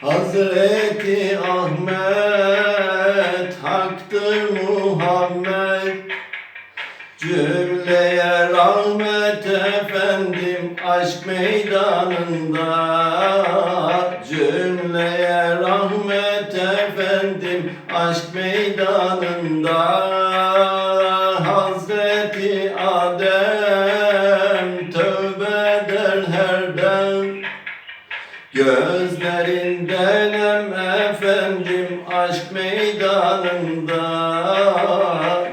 Hazreti Ahmet Haktır Muhammed. Cümleye rahmet efendim aşk meydanında. Cümleye rahmet efendim aşk meydanında. Hazreti Adem tövbe eder her dem Gözlerinden em efendim aşk meydanında.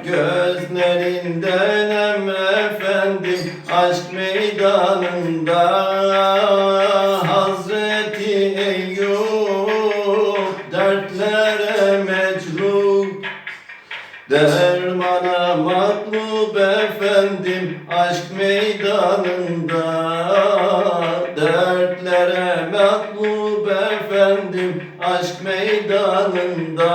Gözlerinden em efendim aşk meydanında. Hazreti Eyüp dertlere mecnun Dermana matlub efendim aşk meydanında matlub efendim aşk meydanında